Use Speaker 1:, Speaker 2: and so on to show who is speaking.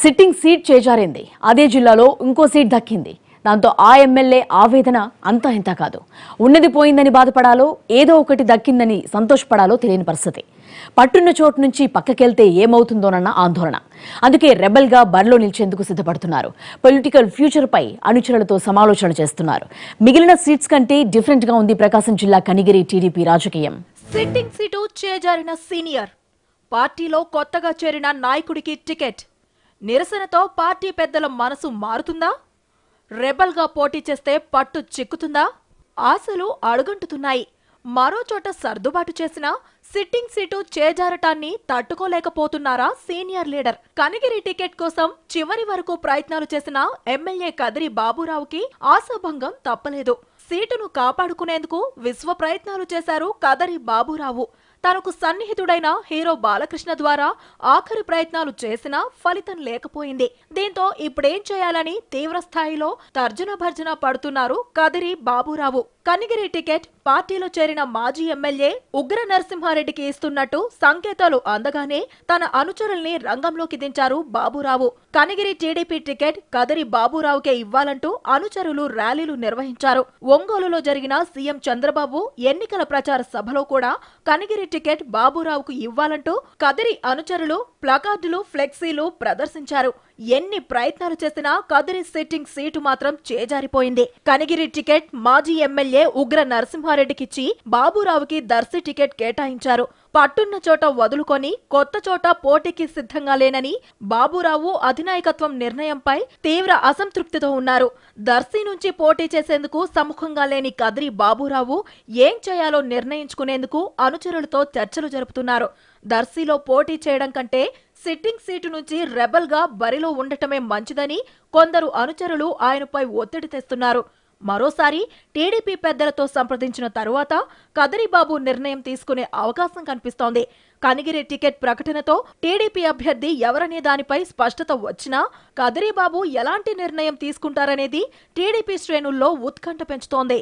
Speaker 1: Sitting seat చేజారింది. అదే జిల్లాలో ఇంకో సీట్ దక్కింది. దాంతో ఆ ఎమ్మెల్యే ఆవేదన అంతా ఇంత కాదు. ఉన్నది పోయిందని బాధపడాలో ఏదో ఒకటి దక్కిందని సంతోషపడాలో తెలియని పరిస్థితి. పట్టున్న చోటు నుంచి పక్కకెళ్తే ఏమవుతుందోనన్న ఆందోళన. అందుకే రెబల్గా బరిలో నిలిచేందుకు సిద్ధపడుతున్నారు. పొలిటికల్ ఫ్యూచర్పై అనుచరులతో సమాలోచన చేస్తున్నారు. మిగిలిన సీట్స్ కంటే డిఫరెంట్గా ఉంది ప్రకాశం జిల్లా కనిగిరి టీడీపీ రాజకీయం.
Speaker 2: సిట్టింగ్ సీటు చేజారిన సీనియర్. పార్టీలో కొత్తగా చేరిన నాయకుడికి టికెట్. నిరసనతో పార్టీ పెద్దల మనసు మారుతుందా? రెబల్గా పోటీ చేస్తే పట్టు చిక్కుతుందా? ఆశలు అడుగంటుతున్నాయి. మరో చోట సర్దుబాటు చేసిన సిట్టింగ్ సీటు చేజారటాన్ని తట్టుకోలేకపోతున్నారా సీనియర్ లీడర్? కనిగిరి టికెట్ కోసం చివరి వరకు ప్రయత్నాలు చేసిన ఎమ్మెల్యే కదిరి బాబురావుకి ఆశాభంగం తప్పలేదు. సీటును కాపాడుకునేందుకు విశ్వ ప్రయత్నాలు చేశారు కదరి బాబురావు. తనకు సన్నిహితుడైన హీరో బాలకృష్ణ ద్వారా ఆఖరి ప్రయత్నాలు చేసినా ఫలితం లేకపోయింది. దీంతో ఇప్పుడేం చేయాలని తీవ్ర స్థాయిలో తర్జన భర్జన పడుతున్నారు కదిరి బాబురావు. కనిగిరి టికెట్ పార్టీలో చేరిన మాజీ ఎమ్మెల్యే ఉగ్ర నరసింహారెడ్డికి ఇస్తున్నట్టు సంకేతాలు అందగానే తన అనుచరుల్ని రంగంలోకి దించారు బాబురావు. కనిగిరి టీడీపీ టికెట్ కదిరి బాబురావుకే ఇవ్వాలంటూ అనుచరులు ర్యాలీలు నిర్వహించారు. ఒంగోలులో జరిగిన సీఎం చంద్రబాబు ఎన్నికల ప్రచార సభలో కూడా కనిగిరి టికెట్ బాబురావుకు ఇవ్వాలంటూ కదిరి అనుచరులు ప్లకార్డులు ఫ్లెక్సీలు ప్రదర్శించారు. ఎన్ని ప్రయత్నాలు చేసినా కదిరి సిట్టింగ్ సీటు మాత్రం చేజారిపోయింది. కనిగిరి టికెట్ మాజీ ఎమ్మెల్యే ఉగ్ర సుబ్బారెడ్డికిచ్చి బాబురావుకి దర్శి టికెట్ కేటాయించారు. పట్టున్న చోట వదులుకొని కొత్త చోట పోటీకి సిద్ధంగా లేనని బాబురావు అధినాయకత్వం నిర్ణయంపై తీవ్ర అసంతృప్తితో ఉన్నారు. దర్శి నుంచి పోటీ చేసేందుకు సముఖంగా లేని కదిరి బాబురావు ఏం చేయాలో నిర్ణయించుకునేందుకు అనుచరులతో చర్చలు జరుపుతున్నారు. దర్శిలో పోటీ చేయడం కంటే సిట్టింగ్ సీటు నుంచి రెబల్గా బరిలో ఉండటమే మంచిదని కొందరు అనుచరులు ఆయనపై ఒత్తిడి తెస్తున్నారు. మరోసారి టీడీపీ పెద్దలతో సంప్రదించిన తరువాత కదరిబాబు నిర్ణయం తీసుకునే అవకాశం కనిపిస్తోంది. కనిగిరి టికెట్ ప్రకటనతో టీడీపీ అభ్యర్థి ఎవరనే దానిపై స్పష్టత వచ్చినా కదిరిబాబు ఎలాంటి నిర్ణయం తీసుకుంటారనేది టీడీపీ శ్రేణుల్లో ఉత్కంఠ పెంచుతోంది.